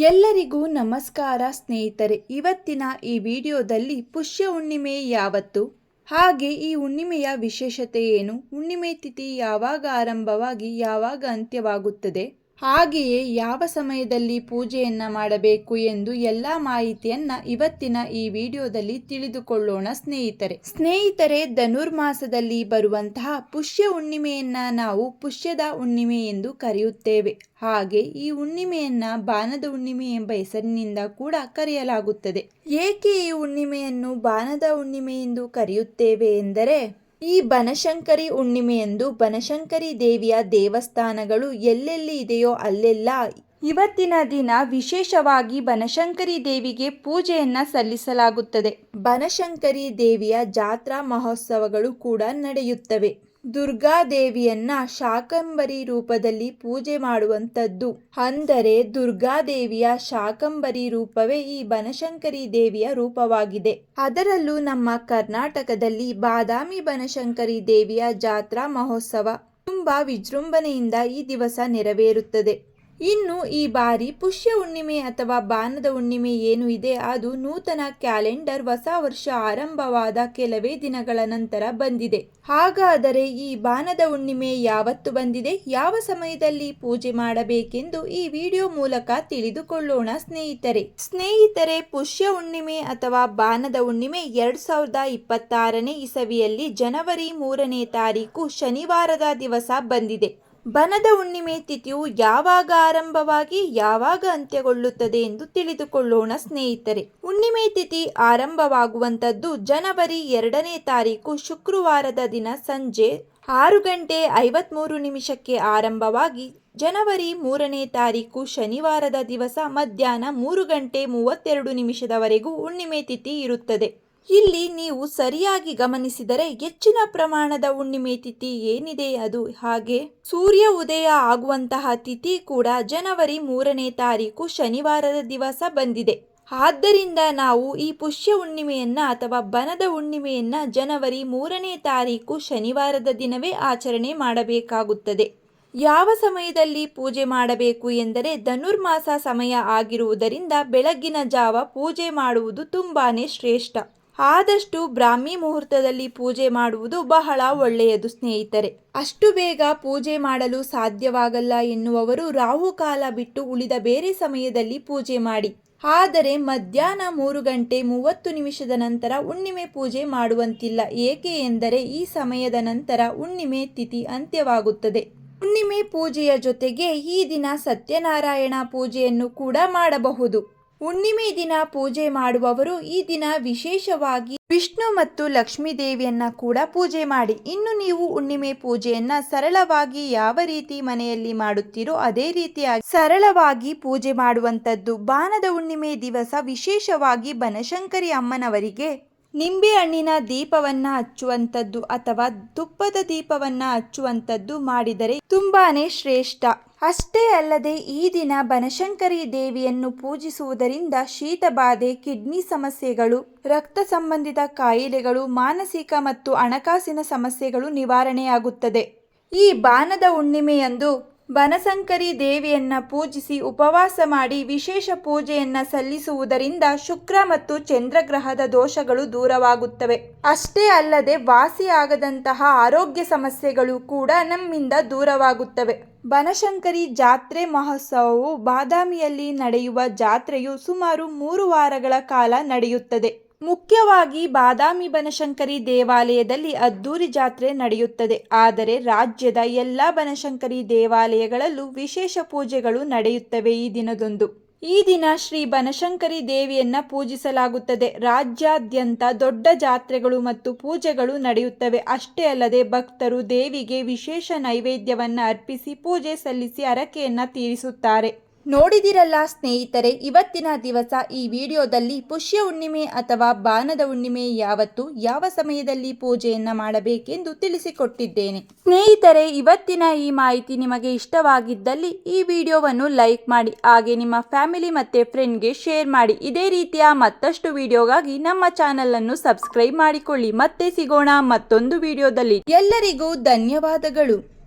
ಎಲ್ಲರಿಗೂ ನಮಸ್ಕಾರ ಸ್ನೇಹಿತರೆ. ಇವತ್ತಿನ ಈ ವಿಡಿಯೋದಲ್ಲಿ ಪುಷ್ಯ ಹುಣ್ಣಿಮೆ ಯಾವತ್ತು? ಹಾಗೆ ಈ ಹುಣ್ಣಿಮೆಯ ವಿಶೇಷತೆ ಏನು? ಹುಣ್ಣಿಮೆ ತಿಥಿ ಯಾವಾಗ ಆರಂಭವಾಗಿ ಯಾವಾಗ ಅಂತ್ಯವಾಗುತ್ತದೆ? ಹಾಗೆಯೇ ಯಾವ ಸಮಯದಲ್ಲಿ ಪೂಜೆಯನ್ನು ಮಾಡಬೇಕು ಎಂದು ಎಲ್ಲ ಮಾಹಿತಿಯನ್ನು ಇವತ್ತಿನ ಈ ವಿಡಿಯೋದಲ್ಲಿ ತಿಳಿದುಕೊಳ್ಳೋಣ ಸ್ನೇಹಿತರೆ. ಸ್ನೇಹಿತರೆ, ಧನುರ್ಮಾಸದಲ್ಲಿ ಬರುವಂತಹ ಪುಷ್ಯ ಹುಣ್ಣಿಮೆಯನ್ನು ನಾವು ಪುಷ್ಯದ ಹುಣ್ಣಿಮೆ ಎಂದು ಕರೆಯುತ್ತೇವೆ. ಹಾಗೆ ಈ ಹುಣ್ಣಿಮೆಯನ್ನು ಬಾನದ ಹುಣ್ಣಿಮೆ ಎಂಬ ಹೆಸರಿನಿಂದ ಕೂಡ ಕರೆಯಲಾಗುತ್ತದೆ. ಏಕೆ ಈ ಹುಣ್ಣಿಮೆಯನ್ನು ಬಾನದ ಹುಣ್ಣಿಮೆ ಎಂದು ಕರೆಯುತ್ತೇವೆ ಎಂದರೆ ಈ ಬನಶಂಕರಿ ಹುಣ್ಣಿಮೆಯಂದು ಬನಶಂಕರಿ ದೇವಿಯ ದೇವಸ್ಥಾನಗಳು ಎಲ್ಲೆಲ್ಲಿ ಇದೆಯೋ ಅಲ್ಲೆಲ್ಲ ಇವತ್ತಿನ ದಿನ ವಿಶೇಷವಾಗಿ ಬನಶಂಕರಿ ದೇವಿಗೆ ಪೂಜೆಯನ್ನ ಸಲ್ಲಿಸಲಾಗುತ್ತದೆ. ಬನಶಂಕರಿ ದೇವಿಯ ಜಾತ್ರಾ ಮಹೋತ್ಸವಗಳು ಕೂಡ ನಡೆಯುತ್ತವೆ. ದುರ್ಗಾದೇವಿಯನ್ನ ಶಾಕಂಬರಿ ರೂಪದಲ್ಲಿ ಪೂಜೆ ಮಾಡುವಂಥದ್ದು. ಅಂದರೆ ದುರ್ಗಾದೇವಿಯ ಶಾಕಂಬರಿ ರೂಪವೇ ಈ ಬನಶಂಕರಿ ದೇವಿಯ ರೂಪವಾಗಿದೆ. ಅದರಲ್ಲೂ ನಮ್ಮ ಕರ್ನಾಟಕದಲ್ಲಿ ಬಾದಾಮಿ ಬನಶಂಕರಿ ದೇವಿಯ ಜಾತ್ರಾ ಮಹೋತ್ಸವ ತುಂಬಾ ವಿಜೃಂಭಣೆಯಿಂದ ಈ ದಿವಸ ನೆರವೇರುತ್ತದೆ. ಇನ್ನು ಈ ಬಾರಿ ಪುಷ್ಯ ಹುಣ್ಣಿಮೆ ಅಥವಾ ಬಾನದ ಹುಣ್ಣಿಮೆ ಏನು ಇದೆ ಅದು ನೂತನ ಕ್ಯಾಲೆಂಡರ್ ಹೊಸ ವರ್ಷ ಆರಂಭವಾದ ಕೆಲವೇ ದಿನಗಳ ನಂತರ ಬಂದಿದೆ. ಹಾಗಾದರೆ ಈ ಬಾನದ ಹುಣ್ಣಿಮೆ ಯಾವತ್ತು ಬಂದಿದೆ? ಯಾವ ಸಮಯದಲ್ಲಿ ಪೂಜೆ ಮಾಡಬೇಕೆಂದು ಈ ವಿಡಿಯೋ ಮೂಲಕ ತಿಳಿದುಕೊಳ್ಳೋಣ ಸ್ನೇಹಿತರೆ. ಸ್ನೇಹಿತರೆ, ಪುಷ್ಯ ಹುಣ್ಣಿಮೆ ಅಥವಾ ಬಾನದ ಹುಣ್ಣಿಮೆ ಎರಡ್ ಸಾವಿರದ ಇಪ್ಪತ್ತಾರನೇ ಇಸವಿಯಲ್ಲಿ ಜನವರಿ ಮೂರನೇ ತಾರೀಕು ಶನಿವಾರದ ದಿವಸ ಬಂದಿದೆ. ಬನದ ಹುಣ್ಣಿಮೆ ತಿಥಿಯು ಯಾವಾಗ ಆರಂಭವಾಗಿ ಯಾವಾಗ ಅಂತ್ಯಗೊಳ್ಳುತ್ತದೆ ಎಂದು ತಿಳಿದುಕೊಳ್ಳೋಣ ಸ್ನೇಹಿತರೆ. ಹುಣ್ಣಿಮೆ ತಿಥಿ ಆರಂಭವಾಗುವಂಥದ್ದು ಜನವರಿ ಎರಡನೇ ತಾರೀಕು ಶುಕ್ರವಾರದ ದಿನ ಸಂಜೆ ಆರು ಗಂಟೆ ಐವತ್ಮೂರು ನಿಮಿಷಕ್ಕೆ ಆರಂಭವಾಗಿ ಜನವರಿ ಮೂರನೇ ತಾರೀಕು ಶನಿವಾರದ ದಿವಸ ಮಧ್ಯಾಹ್ನ ಮೂರು ಗಂಟೆ ಮೂವತ್ತೆರಡು ನಿಮಿಷದವರೆಗೂ ಹುಣ್ಣಿಮೆ ತಿಥಿ ಇರುತ್ತದೆ. ಇಲ್ಲಿ ನೀವು ಸರಿಯಾಗಿ ಗಮನಿಸಿದರೆ ಹೆಚ್ಚಿನ ಪ್ರಮಾಣದ ಹುಣ್ಣಿಮೆ ತಿಥಿ ಏನಿದೆ ಅದು? ಹಾಗೆ ಸೂರ್ಯ ಉದಯ ಆಗುವಂತಹ ತಿಥಿ ಕೂಡ ಜನವರಿ ಮೂರನೇ ತಾರೀಕು ಶನಿವಾರದ ದಿವಸ ಬಂದಿದೆ. ಆದ್ದರಿಂದ ನಾವು ಈ ಪುಷ್ಯ ಹುಣ್ಣಿಮೆಯನ್ನ ಅಥವಾ ಬನದ ಹುಣ್ಣಿಮೆಯನ್ನ ಜನವರಿ ಮೂರನೇ ತಾರೀಕು ಶನಿವಾರದ ದಿನವೇ ಆಚರಣೆ ಮಾಡಬೇಕಾಗುತ್ತದೆ. ಯಾವ ಸಮಯದಲ್ಲಿ ಪೂಜೆ ಮಾಡಬೇಕು ಎಂದರೆ ಧನುರ್ಮಾಸ ಸಮಯ ಆಗಿರುವುದರಿಂದ ಬೆಳಗ್ಗಿನ ಜಾವ ಪೂಜೆ ಮಾಡುವುದು ತುಂಬಾನೇ ಶ್ರೇಷ್ಠ. ಆದಷ್ಟು ಬ್ರಾಹ್ಮಿ ಮುಹೂರ್ತದಲ್ಲಿ ಪೂಜೆ ಮಾಡುವುದು ಬಹಳ ಒಳ್ಳೆಯದು, ಸ್ನೇಹಿತರೆ. ಅಷ್ಟು ಬೇಗ ಪೂಜೆ ಮಾಡಲು ಸಾಧ್ಯವಾಗಲ್ಲ ಎನ್ನುವವರು ರಾಹುಕಾಲ ಬಿಟ್ಟು ಉಳಿದ ಬೇರೆ ಸಮಯದಲ್ಲಿ ಪೂಜೆ ಮಾಡಿ. ಆದರೆ ಮಧ್ಯಾಹ್ನ ಮೂರು ಗಂಟೆ ಮೂವತ್ತು ನಿಮಿಷದ ನಂತರ ಹುಣ್ಣಿಮೆ ಪೂಜೆ ಮಾಡುವಂತಿಲ್ಲ. ಏಕೆ ಎಂದರೆ ಈ ಸಮಯದ ನಂತರ ಹುಣ್ಣಿಮೆ ತಿಥಿ ಅಂತ್ಯವಾಗುತ್ತದೆ. ಹುಣ್ಣಿಮೆ ಪೂಜೆಯ ಜೊತೆಗೆ ಈ ದಿನ ಸತ್ಯನಾರಾಯಣ ಪೂಜೆಯನ್ನು ಕೂಡ ಮಾಡಬಹುದು. ಹುಣ್ಣಿಮೆ ದಿನ ಪೂಜೆ ಮಾಡುವವರು ಈ ದಿನ ವಿಶೇಷವಾಗಿ ವಿಷ್ಣು ಮತ್ತು ಲಕ್ಷ್ಮೀ ದೇವಿಯನ್ನ ಕೂಡ ಪೂಜೆ ಮಾಡಿ. ಇನ್ನು ನೀವು ಹುಣ್ಣಿಮೆ ಪೂಜೆಯನ್ನ ಸರಳವಾಗಿ ಯಾವ ರೀತಿ ಮನೆಯಲ್ಲಿ ಮಾಡುತ್ತೀರೋ ಅದೇ ರೀತಿಯಾಗಿ ಸರಳವಾಗಿ ಪೂಜೆ ಮಾಡುವಂತದ್ದು ಬಾನದ ಹುಣ್ಣಿಮೆ ದಿವಸ ವಿಶೇಷವಾಗಿ ಬನಶಂಕರಿ ಅಮ್ಮನವರಿಗೆ ನಿಂಬೆ ಹಣ್ಣಿನ ದೀಪವನ್ನು ಹಚ್ಚುವಂಥದ್ದು ಅಥವಾ ತುಪ್ಪದ ದೀಪವನ್ನು ಹಚ್ಚುವಂಥದ್ದು ಮಾಡಿದರೆ ತುಂಬಾನೇ ಶ್ರೇಷ್ಠ. ಅಷ್ಟೇ ಅಲ್ಲದೆ ಈ ದಿನ ಬನಶಂಕರಿ ದೇವಿಯನ್ನು ಪೂಜಿಸುವುದರಿಂದ ಶೀತಬಾಧೆ ಕಿಡ್ನಿ ಸಮಸ್ಯೆಗಳು, ರಕ್ತ ಸಂಬಂಧಿತ ಕಾಯಿಲೆಗಳು, ಮಾನಸಿಕ ಮತ್ತು ಹಣಕಾಸಿನ ಸಮಸ್ಯೆಗಳು ನಿವಾರಣೆಯಾಗುತ್ತದೆ. ಈ ಬಾನದ ಹುಣ್ಣಿಮೆಯಂದು ಬನಶಂಕರಿ ದೇವಿಯನ್ನ ಪೂಜಿಸಿ ಉಪವಾಸ ಮಾಡಿ ವಿಶೇಷ ಪೂಜೆಯನ್ನ ಸಲ್ಲಿಸುವುದರಿಂದ ಶುಕ್ರ ಮತ್ತು ಚಂದ್ರಗ್ರಹದ ದೋಷಗಳು ದೂರವಾಗುತ್ತವೆ. ಅಷ್ಟೇ ಅಲ್ಲದೆ ವಾಸಿಯಾಗದಂತಹ ಆರೋಗ್ಯ ಸಮಸ್ಯೆಗಳು ಕೂಡ ನಮ್ಮಿಂದ ದೂರವಾಗುತ್ತವೆ. ಬನಶಂಕರಿ ಜಾತ್ರೆ ಮಹೋತ್ಸವವು ಬಾದಾಮಿಯಲ್ಲಿ ನಡೆಯುವ ಜಾತ್ರೆಯು ಸುಮಾರು ಮೂರು ವಾರಗಳ ಕಾಲ ನಡೆಯುತ್ತದೆ. ಮುಖ್ಯವಾಗಿ ಬಾದಾಮಿ ಬನಶಂಕರಿ ದೇವಾಲಯದಲ್ಲಿ ಅದ್ದೂರಿ ಜಾತ್ರೆ ನಡೆಯುತ್ತದೆ. ಆದರೆ ರಾಜ್ಯದ ಎಲ್ಲ ಬನಶಂಕರಿ ದೇವಾಲಯಗಳಲ್ಲೂ ವಿಶೇಷ ಪೂಜೆಗಳು ನಡೆಯುತ್ತವೆ ಈ ದಿನದಂದು. ಈ ದಿನ ಶ್ರೀ ಬನಶಂಕರಿ ದೇವಿಯನ್ನ ಪೂಜಿಸಲಾಗುತ್ತದೆ. ರಾಜ್ಯಾದ್ಯಂತ ದೊಡ್ಡ ಜಾತ್ರೆಗಳು ಮತ್ತು ಪೂಜೆಗಳು ನಡೆಯುತ್ತವೆ. ಅಷ್ಟೇ ಅಲ್ಲದೆ ಭಕ್ತರು ದೇವಿಗೆ ವಿಶೇಷ ನೈವೇದ್ಯವನ್ನು ಅರ್ಪಿಸಿ ಪೂಜೆ ಸಲ್ಲಿಸಿ ಹರಕೆಯನ್ನ ತೀರಿಸುತ್ತಾರೆ. ನೋಡಿದಿರಲ್ಲ ಸ್ನೇಹಿತರೆ, ಇವತ್ತಿನ ದಿವಸ ಈ ವಿಡಿಯೋದಲ್ಲಿ ಪುಷ್ಯ ಹುಣ್ಣಿಮೆ ಅಥವಾ ಬಾನದ ಹುಣ್ಣಿಮೆ ಯಾವತ್ತು, ಯಾವ ಸಮಯದಲ್ಲಿ ಪೂಜೆಯನ್ನ ಮಾಡಬೇಕೆಂದು ತಿಳಿಸಿಕೊಟ್ಟಿದ್ದೇನೆ. ಸ್ನೇಹಿತರೆ, ಇವತ್ತಿನ ಈ ಮಾಹಿತಿ ನಿಮಗೆ ಇಷ್ಟವಾಗಿದ್ದಲ್ಲಿ ಈ ವಿಡಿಯೋವನ್ನು ಲೈಕ್ ಮಾಡಿ, ಹಾಗೆ ನಿಮ್ಮ ಫ್ಯಾಮಿಲಿ ಮತ್ತೆ ಫ್ರೆಂಡ್ಗೆ ಶೇರ್ ಮಾಡಿ. ಇದೇ ರೀತಿಯ ಮತ್ತಷ್ಟು ವಿಡಿಯೋಗಾಗಿ ನಮ್ಮ ಚಾನೆಲ್ ಅನ್ನು ಸಬ್ಸ್ಕ್ರೈಬ್ ಮಾಡಿಕೊಳ್ಳಿ. ಮತ್ತೆ ಸಿಗೋಣ ಮತ್ತೊಂದು ವಿಡಿಯೋದಲ್ಲಿ. ಎಲ್ಲರಿಗೂ ಧನ್ಯವಾದಗಳು.